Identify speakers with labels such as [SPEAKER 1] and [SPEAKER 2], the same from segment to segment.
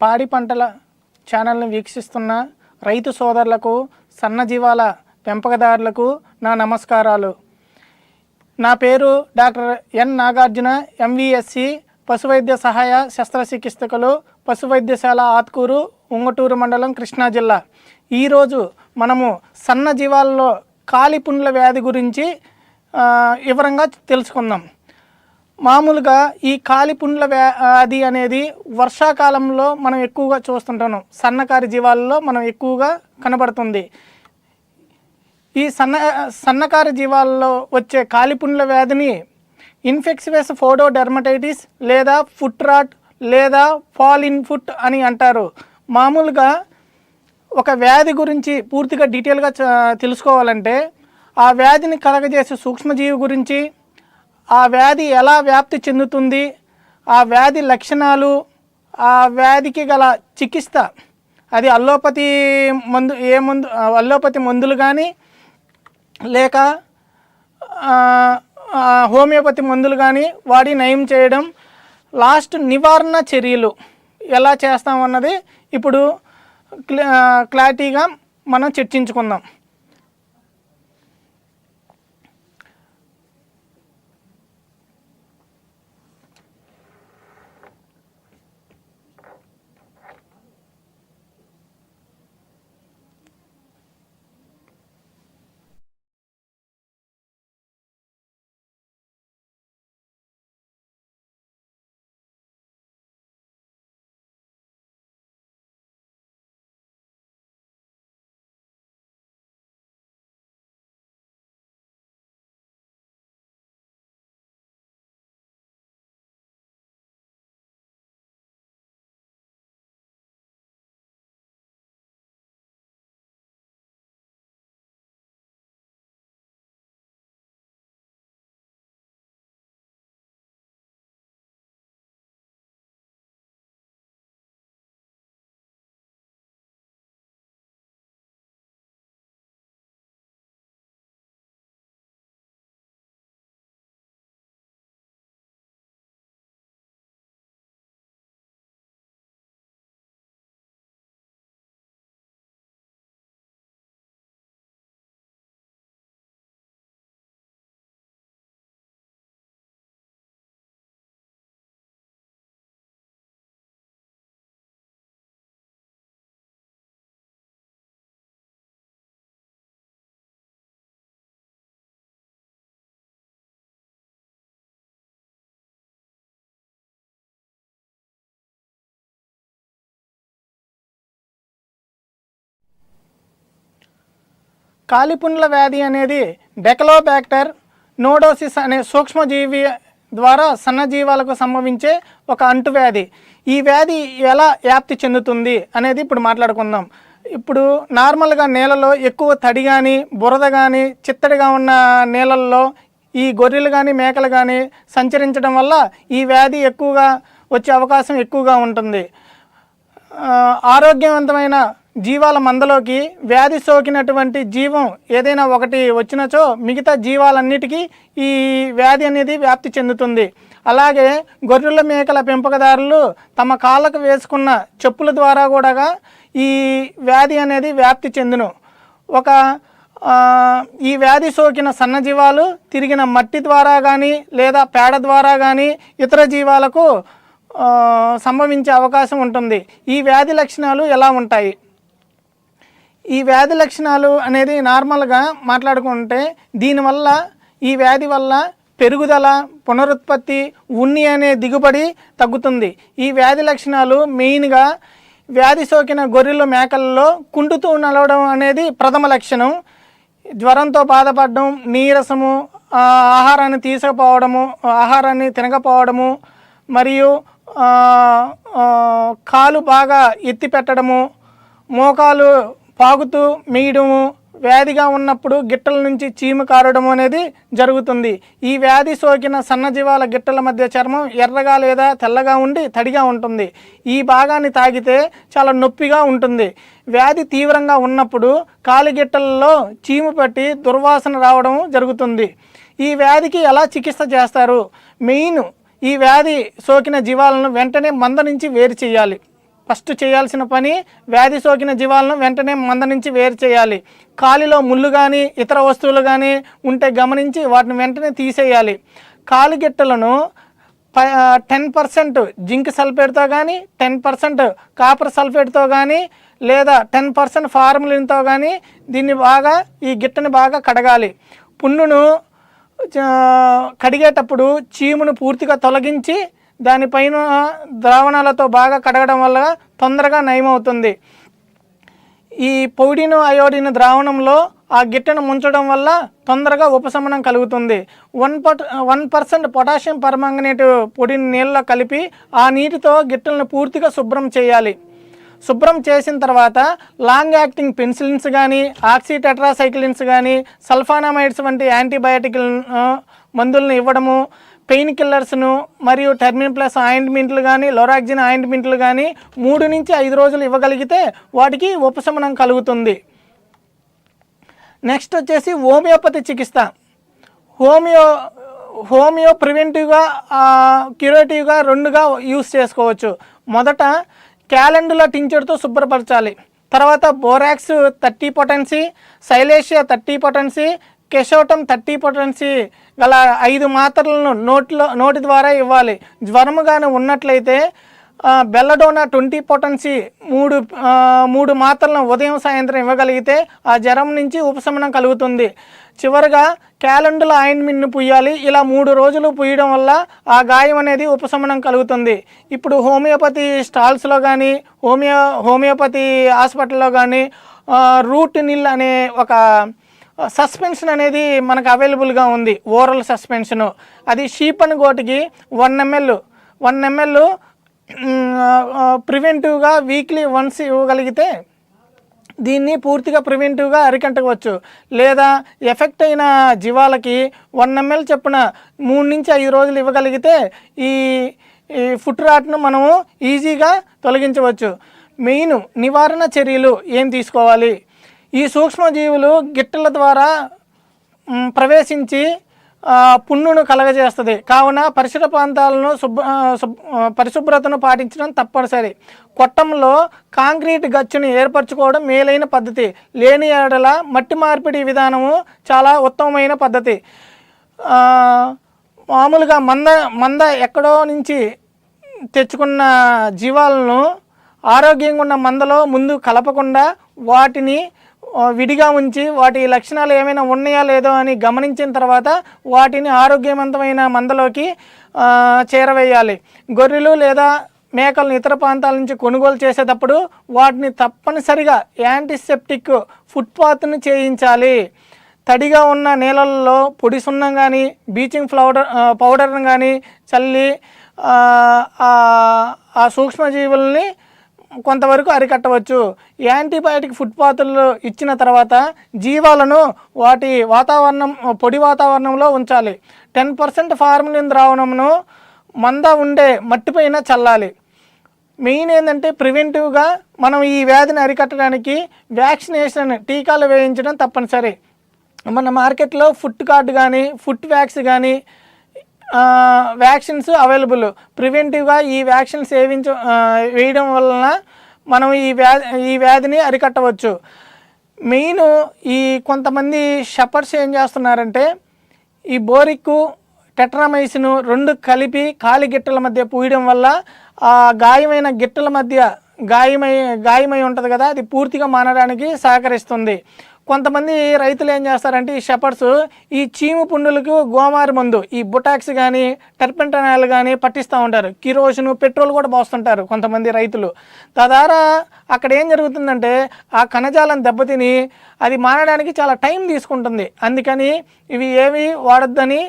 [SPEAKER 1] పాడి పంటల ఛానల్ని వీక్షిస్తున్న రైతు సోదరులకు సన్నజీవాల పెంపకదారులకు నా నమస్కారాలు. నా పేరు డాక్టర్ ఎన్ నాగార్జున ఎంవీఎస్సి పశువైద్య సహాయ శస్త్రచికిత్సకులు పశువైద్యశాల ఆత్కూరు ఉంగటూరు మండలం కృష్ణా జిల్లా. ఈరోజు మనము సన్న జీవాల్లో కాలిపుండ్ల వ్యాధి గురించి వివరంగా తెలుసుకుందాం. మామూలుగా ఈ కాలిపుండ్ల వ్యాధి అనేది వర్షాకాలంలో మనం ఎక్కువగా చూస్తుంటాం సన్నకారి జీవాల్లో మనం ఎక్కువగా కనబడుతుంది. ఈ సన్న సన్నకారు జీవాల్లో వచ్చే కాలిపుండ్ల వ్యాధిని ఇన్ఫెక్సివస్ ఫోడో డెర్మటైటిస్ లేదా ఫుట్ రాట్ లేదా ఫాల్ ఇన్ ఫుట్ అని అంటారు. మామూలుగా ఒక వ్యాధి గురించి పూర్తిగా డీటెయిల్గా తెలుసుకోవాలంటే ఆ వ్యాధిని కలగజేసే సూక్ష్మజీవి గురించి ఆ వ్యాధి ఎలా వ్యాప్తి చెందుతుంది? ఆ వ్యాధి లక్షణాలు ఆ వ్యాధికి గల చికిత్స అది అల్లోపతి మందు ఏ మందు అల్లోపతి మందులు కానీ లేక హోమియోపతి మందులు కానీ వాడి నయం చేయడం లాస్ట్ నివారణ చర్యలు ఎలా చేస్తామన్నది ఇప్పుడు క్లా క్లారిటీగా మనం చర్చించుకుందాం. కాలిపుండ్ల వ్యాధి అనేది డెకలోబ్యాక్టర్ నోడోసిస్ అనే సూక్ష్మజీవి ద్వారా సన్నజీవాలకు సంభవించే ఒక అంటువ్యాధి. ఈ వ్యాధి ఎలా వ్యాప్తి చెందుతుంది అనేది ఇప్పుడు మాట్లాడుకుందాం. ఇప్పుడు నార్మల్గా నేలలో ఎక్కువ తడి కానీ బురద కానీ చిత్తడిగా ఉన్న నేలల్లో ఈ గొర్రెలు కానీ మేకలు కానీ సంచరించడం వల్ల ఈ వ్యాధి ఎక్కువగా వచ్చే అవకాశం ఎక్కువగా ఉంటుంది. ఆరోగ్యవంతమైన జీవాల మందలోకి వ్యాధి సోకినటువంటి జీవం ఏదైనా ఒకటి వచ్చినచో మిగతా జీవాలన్నిటికీ ఈ వ్యాధి అనేది వ్యాప్తి చెందుతుంది. అలాగే గొర్రెల మేకల పెంపకదారులు తమ కాళ్ళకు వేసుకున్న చెప్పుల ద్వారా కూడా ఈ వ్యాధి అనేది వ్యాప్తి చెందును. ఒక ఈ వ్యాధి సోకిన సన్నజీవాలు తిరిగిన మట్టి ద్వారా కానీ లేదా పేడ ద్వారా కానీ ఇతర జీవాలకు సంభవించే అవకాశం ఉంటుంది. ఈ వ్యాధి లక్షణాలు ఎలా ఉంటాయి? ఈ వ్యాధి లక్షణాలు అనేది నార్మల్గా మాట్లాడుకుంటే దీనివల్ల ఈ వ్యాధి వల్ల పెరుగుదల పునరుత్పత్తి ఉన్ని అనే దిగుబడి తగ్గుతుంది. ఈ వ్యాధి లక్షణాలు మెయిన్గా వ్యాధి సోకిన గొర్రెలు మేకలలో కుంటుతూ నడవడం అనేది ప్రథమ లక్షణం. జ్వరంతో బాధపడడం నీరసము ఆహారాన్ని తీసుకుపోవడము ఆహారాన్ని తినకపోవడము మరియు కాలు బాగా ఎత్తి పెట్టడము మోకాలు పాగుతూ మీయడము. వ్యాధిగా ఉన్నప్పుడు గిట్టల నుంచి చీము కారడం అనేది జరుగుతుంది. ఈ వ్యాధి సోకిన సన్నజీవాల గిట్టల మధ్య చర్మం ఎర్రగా లేదా తెల్లగా ఉండి తడిగా ఉంటుంది. ఈ భాగాన్ని తాగితే చాలా నొప్పిగా ఉంటుంది. వ్యాధి తీవ్రంగా ఉన్నప్పుడు కాలిగిట్టలలో చీము పట్టి దుర్వాసన రావడం జరుగుతుంది. ఈ వ్యాధికి ఎలా చికిత్స చేస్తారు? మెయిన్ ఈ వ్యాధి సోకిన జీవాలను వెంటనే మంద నుంచి వేరు చేయాలి. ఫస్ట్ చేయాల్సిన పని వ్యాధి సోకిన జీవాలను వెంటనే మంద నుంచి వేరు చేయాలి. కాలిలో ముళ్ళు కానీ ఇతర వస్తువులు కానీ ఉంటే గమనించి వాటిని వెంటనే తీసేయాలి. కాలిగిట్టలను టెన్ పర్సెంట్ జింక్ సల్ఫేట్తో కానీ టెన్ పర్సెంట్ కాపర్ సల్ఫేట్తో కానీ లేదా టెన్ పర్సెంట్ ఫార్ములిన్తో కానీ దీన్ని బాగా ఈ గిట్టని బాగా కడగాలి. పుండును కడిగేటప్పుడు చీమును పూర్తిగా తొలగించి దానిపైన ద్రావణాలతో బాగా కడగడం వల్ల తొందరగా నయమవుతుంది. ఈ పొడిను అయోడిన్ ద్రావణంలో ఆ గిట్టను ముంచడం వల్ల తొందరగా ఉపశమనం కలుగుతుంది. వన్ పట్ వన్ పర్సెంట్ పొటాషియం పర్మాంగనేట్ పొడిని నీళ్ళలో కలిపి ఆ నీటితో గిట్టలను పూర్తిగా శుభ్రం చేయాలి. శుభ్రం చేసిన తర్వాత లాంగ్ యాక్టింగ్ పెన్సిలిన్స్ కానీ ఆక్సిటెట్రాసైక్లిన్స్ కానీ సల్ఫానామైడ్స్ వంటి యాంటీబయాటిక్ మందులను ఇవ్వడము పెయిన్ కిల్లర్స్ను మరియు టెర్మిన్ ప్లస్ ఆయింట్మెంట్లు కానీ లొరాక్జిన్ ఆయింట్మెంట్లు కానీ మూడు నుంచి ఐదు రోజులు ఇవ్వగలిగితే వాటికి ఉపశమనం కలుగుతుంది. నెక్స్ట్ వచ్చేసి హోమియోపతి చికిత్స. హోమియో హోమియో ప్రివెంటివ్గా క్యూరేటివ్గా రెండుగా యూస్ చేసుకోవచ్చు. మొదట క్యాలెండుల టించర్తో శుభ్రపరచాలి. తర్వాత borax thirty potency silicea thirty potency కెషోటం thirty potency గల ఐదు మాత్రలను నోట్లో నోటి ద్వారా ఇవ్వాలి. జ్వరముగాను ఉన్నట్లయితే బెల్లడోనా ట్వంటీ పొటెన్సీ మూడు మూడు మాత్రలను ఉదయం సాయంత్రం ఇవ్వగలిగితే ఆ జ్వరం నుంచి ఉపశమనం కలుగుతుంది. చివరగా క్యాలెండుల ఆయింట్మెంట్ను పుయ్యాలి. ఇలా మూడు రోజులు పుయ్యడం వల్ల ఆ గాయం అనేది ఉపశమనం కలుగుతుంది. ఇప్పుడు హోమియోపతి స్టాల్స్లో కానీ హోమియో హోమియోపతి హాస్పిటల్లో కానీ రూట్ నిల్ అనే ఒక సస్పెన్షన్ అనేది మనకు అవైలబుల్గా ఉంది. ఓరల్ సస్పెన్షను అది షీప్ అండ్ గోటికి వన్ ఎంఎల్ వన్ ఎంఎల్ ప్రివెంటివ్గా వీక్లీ వన్స్ ఇవ్వగలిగితే దీన్ని పూర్తిగా ప్రివెంటివ్గా అరికట్టవచ్చు. లేదా ఎఫెక్ట్ అయిన జీవాలకి వన్ ఎంఎల్ చొప్పున మూడు నుంచి ఐదు రోజులు ఇవ్వగలిగితే ఈ ఈ ఫుట్ రాట్ను మనము ఈజీగా తొలగించవచ్చు. మెయిన్ నివారణ చర్యలు ఏం తీసుకోవాలి? ఈ సూక్ష్మజీవులు గిట్టల ద్వారా ప్రవేశించి పున్నును కలగజేస్తుంది. కావున పరిసర ప్రాంతాలను శుభ్ర పరిశుభ్రతను పాటించడం తప్పనిసరి. కొట్టంలో కాంక్రీట్ గచ్చును ఏర్పరచుకోవడం మేలైన పద్ధతి. లేని ఏడల మట్టి మార్పిడి విధానము చాలా ఉత్తమమైన పద్ధతి. మామూలుగా మంద మంద ఎక్కడో నుంచి తెచ్చుకున్న జీవాలను ఆరోగ్యంగా ఉన్న మందలో ముందు కలపకుండా వాటిని విడిగా ఉంచి వాటి లక్షణాలు ఏమైనా ఉన్నాయా లేదో అని గమనించిన తర్వాత వాటిని ఆరోగ్యవంతమైన మందలోకి చేరవేయాలి. గొర్రెలు లేదా మేకలను ఇతర ప్రాంతాల నుంచి కొనుగోలు చేసేటప్పుడు వాటిని తప్పనిసరిగా యాంటీసెప్టిక్ ఫుట్పాత్ను చేయించాలి. తడిగా ఉన్న నీళ్ళల్లో పొడి సున్నం కానీ బ్లీచింగ్ ఫ్లౌడర్ పౌడర్ని కానీ చల్లి ఆ, ఆ సూక్ష్మజీవుల్ని కొంతవరకు అరికట్టవచ్చు. యాంటీబయాటిక్ ఫుట్పాత్లు ఇచ్చిన తర్వాత జీవాలను వాటి వాతావరణం పొడి వాతావరణంలో ఉంచాలి. టెన్ పర్సెంట్ ఫార్ములిన్ ద్రావణంను మంద ఉండే మట్టిపైన చల్లాలి. మెయిన్ ఏంటంటే ప్రివెంటివ్గా మనం ఈ వ్యాధిని అరికట్టడానికి వ్యాక్సినేషన్ టీకాలు వేయించడం తప్పనిసరి. మన మార్కెట్లో ఫుట్ కార్డ్ కానీ ఫుట్ వ్యాక్స్ కానీ వ్యాక్సిన్స్ అవైలబుల్ ప్రివెంటివ్గా ఈ వ్యాక్సిన్ సేవించ వేయడం వలన మనం ఈ వ్యా ఈ వ్యాధిని అరికట్టవచ్చు. మెయిన్ ఈ కొంతమంది షపర్స్ ఏం చేస్తున్నారంటే ఈ బోరిక్కు టెట్రామైసిన్ రెండు కలిపి కాలి గిట్టల మధ్య పూయడం వల్ల ఆ గాయమైన గిట్టల మధ్య గాయమై గాయమై ఉంటుంది కదా అది పూర్తిగా మానడానికి సహకరిస్తుంది. కొంతమంది రైతులు ఏం చేస్తారంటే ఈ షెపర్స్ ఈ చీము పుండులకు గోమారి మందు ఈ బుటాక్స్ కానీ టెర్పెంటనాయిల్ కానీ పట్టిస్తూ ఉంటారు. కిరోసిన్ పెట్రోల్ కూడా పోస్తుంటారు కొంతమంది రైతులు. తద్వారా అక్కడ ఏం జరుగుతుందంటే ఆ కణజాలం దెబ్బతిని అది మారడానికి చాలా టైం తీసుకుంటుంది. అందుకని ఇవి ఏవి వాడొద్దని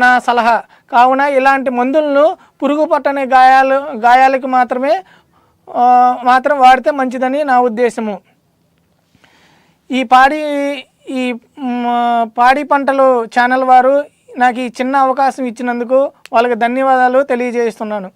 [SPEAKER 1] నా సలహా. కావున ఇలాంటి మందులను పురుగు పట్టని గాయాలు గాయాలకు మాత్రమే మాత్రం వాడితే మంచిదని నా ఉద్దేశము. ఈ పాడి ఈ పాడి పంటలు ఛానల్ వారు నాకు ఈ చిన్న అవకాశం ఇచ్చినందుకు వాళ్ళకి ధన్యవాదాలు తెలియజేస్తున్నాను.